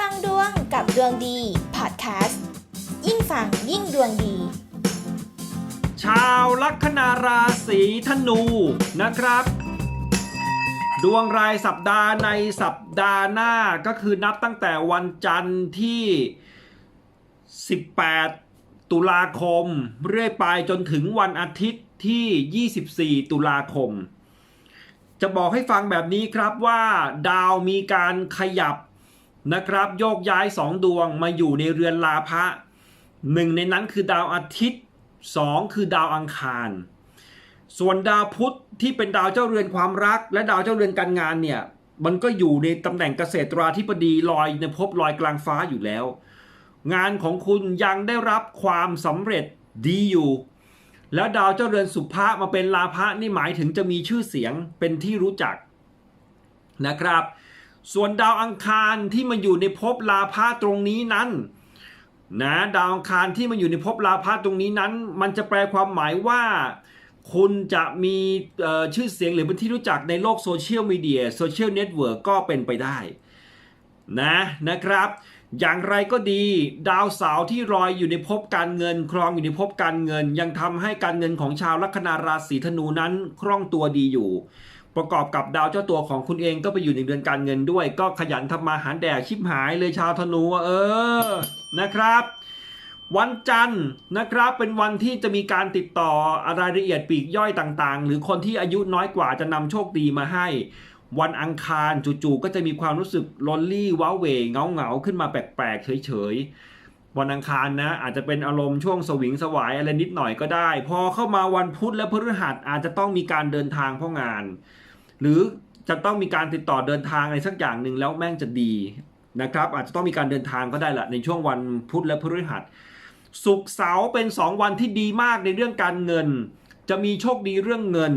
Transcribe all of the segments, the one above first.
ฟังดวงกับดวงดีพอดแคสต์ยิ่งฟังยิ่งดวงดี ชาวลัคนาราศีธนูนะครับ ดวงรายสัปดาห์ในสัปดาห์หน้าก็คือนับตั้งแต่วันจันทร์ที่ 18 ตุลาคม เรื่อยไปจนถึงวันอาทิตย์ที่ 24 ตุลาคม จะบอกให้ฟังแบบนี้ครับว่า ดาวมีการขยับ นะครับ โยกย้ายสองดวงมาอยู่ในเรือนลาภะหนึ่งในนั้นคือดาวอาทิตย์สองคือดาวอังคาร ส่วนดาวพุธที่เป็นดาวเจ้าเรือนความรัก และดาวเจ้าเรือนการงานเนี่ยมันก็อยู่ในตำแหน่งเกษตราธิบดีลอยในภพลอยกลางฟ้าอยู่แล้ว งานของคุณยังได้รับความสำเร็จดีอยู่ แล้วดาวเจ้าเรือนสุภะมาเป็นลาภะนี่หมายถึงจะมีชื่อเสียงเป็นที่รู้จักนะครับ ส่วนดาวอังคารที่มาอยู่ในภพลาภะตรงนี้นั้นนะดาวอังคารที่มันอยู่ในภพลาภะตรงนี้นั้น มันจะแปลความหมายว่า คุณจะมีชื่อเสียงหรือเป็นที่รู้จักในโลกโซเชียลมีเดียโซเชียลเน็ตเวิร์กก็เป็นไปได้นะนะครับ อย่างไรก็ดีดาวเสาร์ที่ลอยอยู่ในภพการเงิน ครองอยู่ในภพการเงิน ยังทำให้การเงินของชาวลัคนาราศีธนูนั้นคล่องตัวดีอยู่ ประกอบกับดาวเจ้าตัวของคุณเองก็ไปอยู่ในเดือนการเงินด้วย ก็ขยันทำมาหาแดกชิบหายเลยชาวธนูเออนะครับ วันจันทร์นะครับเป็นวันที่จะมีการติดต่อรายละเอียดปีกย่อยต่างๆ หรือคนที่อายุน้อยกว่าจะนำโชคดีมาให้ วันอังคารจู่ๆก็จะมีความรู้สึกลอนลี่ว้าเหวเงาๆขึ้นมาแปลกๆเฉยๆ วันอังคารนะอาจจะเป็นอารมณ์ช่วงสวิงสวายอะไรนิดหน่อยก็ได้ พอเข้ามาวันพุธและพฤหัสอาจจะต้องมีการเดินทางเพราะงาน หรือจะต้องมีการติดต่อเดินทางอะไรสักอย่างหนึ่งแล้วแม่งจะดีนะครับ อาจจะต้องมีการเดินทางก็ได้แหละในช่วงวันพุธและพฤหัสศุกร์เสาร์เป็น 2 วันที่ดีมากในเรื่องการเงิน จะมีโชคดีเรื่องเงิน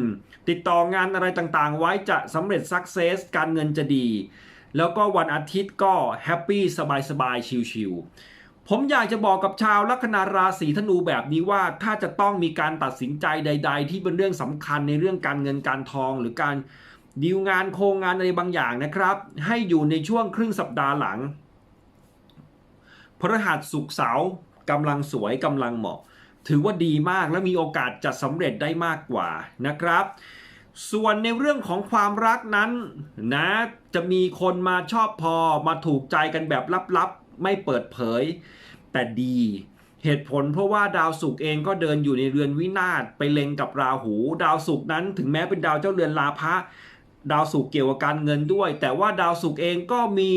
ติดต่องานอะไรต่างๆ ไว้จะสำเร็จสักเซสการเงินจะดี แล้วก็วันอาทิตย์ก็แฮปปี้สบายๆชิลๆ ผมอยากจะบอกกับชาวลัคนาราศีธนูแบบนี้ว่าถ้าจะต้องมีการตัดสินใจใด ๆ ที่เป็นเรื่องสำคัญในเรื่องการเงินการทองหรือการดีลงานโครงงานอะไรบางอย่างนะครับ ให้อยู่ในช่วงครึ่งสัปดาห์หลังพฤหัสศุกเสาร์กำลังสวยกำลังเหมาะ ถือว่าดีมากและมีโอกาสจะสำเร็จได้มากกว่านะครับ ส่วนในเรื่องของความรักนั้นนะจะมีคนมาชอบพอมาถูกใจกันแบบลับๆ ไม่เปิดเผย แต่ดีเหตุผลเพราะว่าดาวศุกร์เองก็เดินอยู่ในเรือนวินาศไปเล็งกับราหู ดาวศุกร์นั้นถึงแม้เป็นดาวเจ้าเรือนลาภะดาวศุกร์เกี่ยวกับการเงินด้วย แต่ว่าดาวศุกร์เองก็มี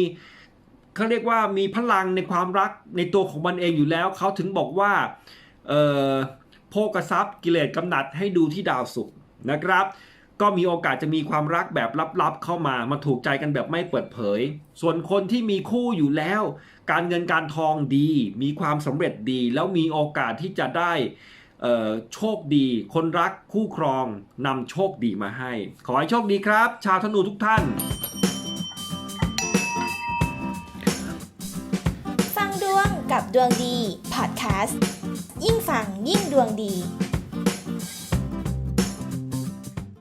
เขาเรียกว่ามีพลังในความรักในตัวของมันเองอยู่แล้วเขาถึงบอกว่าโภกทรัพย์กิเลสกำหนัดให้ดูที่ดาวศุกร์นะครับ ก็มีโอกาสจะมีความรักแบบลับๆเข้ามา มาถูกใจกันแบบไม่เปิดเผย ส่วนคนที่มีคู่อยู่แล้ว การเงินการทองดี มีความสำเร็จดี แล้วมีโอกาสที่จะได้โชคดี คนรักคู่ครองนำโชคดีมาให้ ขอให้โชคดีครับ ชาวธนูทุกท่าน ฟังดวงกับดวงดี พอดแคสต์ ยิ่งฟังยิ่งดวงดี